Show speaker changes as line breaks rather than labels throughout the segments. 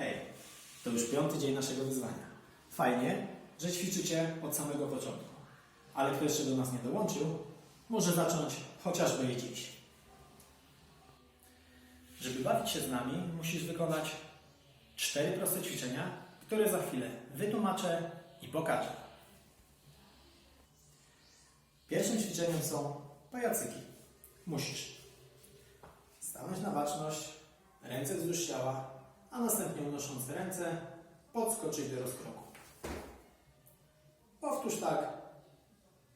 Hej, to już piąty dzień naszego wyzwania. Fajnie, że ćwiczycie od samego początku. Ale kto jeszcze do nas nie dołączył, może zacząć chociażby i dziś. Żeby bawić się z nami, musisz wykonać cztery proste ćwiczenia, które za chwilę wytłumaczę i pokażę. Pierwszym ćwiczeniem są pajacyki. Musisz stanąć na baczność, ręce wzdłuż ciała, a następnie unosząc ręce, podskoczyć do rozkroku. Powtórz tak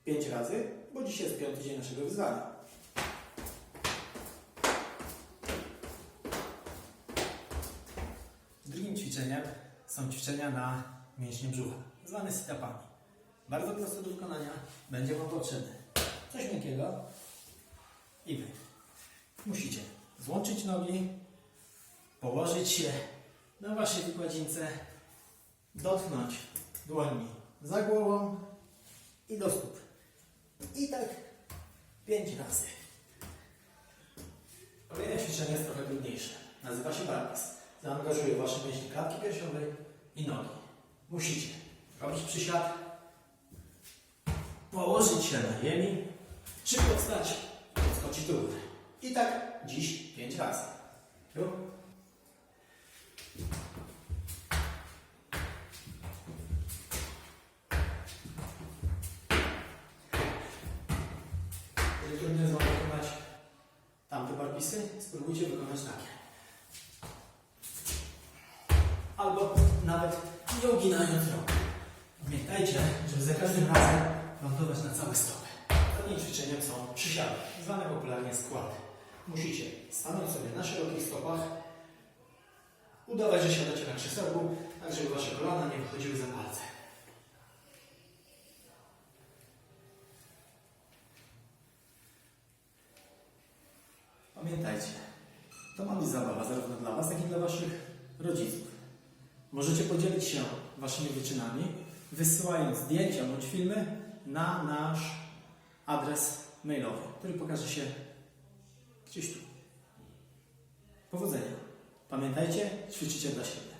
pięć razy, bo dziś jest piąty dzień naszego wyzwania. Drugim ćwiczeniem są ćwiczenia na mięśnie brzucha, zwane sit-upami. Bardzo proste do wykonania, będzie Wam potrzebne coś miękkiego i Wy. Musicie złączyć nogi, położyć się na Waszej wykładzince, dotknąć dłońmi za głową i do stóp. I tak pięć razy. Kolejne ćwiczenie jest trochę trudniejsze. Nazywa się barpis. Zaangażuje Wasze mięśnie klatki piersiowej i nogi. Musicie robić przysiad, położyć się na ziemi, szybko wstać podskoczyć do góry. I tak dziś pięć razy. Już? Jeżeli trudno jest Wam wykonać tamte barpisy, spróbujcie wykonać takie. Albo nawet nie uginając rąk. Pamiętajcie, żeby za każdym razem lądować na całe stopy. Ostatnim ćwiczeniem są przysiady, zwane popularnie składy. Musicie stanąć sobie na szerokich stopach, udawać, że siadacie na krzesełku, tak żeby wasze kolana nie wychodziły za palce. Pamiętajcie, to ma być zabawa zarówno dla Was, jak i dla Waszych rodziców. Możecie podzielić się Waszymi wyczynami, wysyłając zdjęcia bądź filmy na nasz adres mailowy, który pokaże się gdzieś tu. Powodzenia. Pamiętajcie, ćwiczycie dla siebie.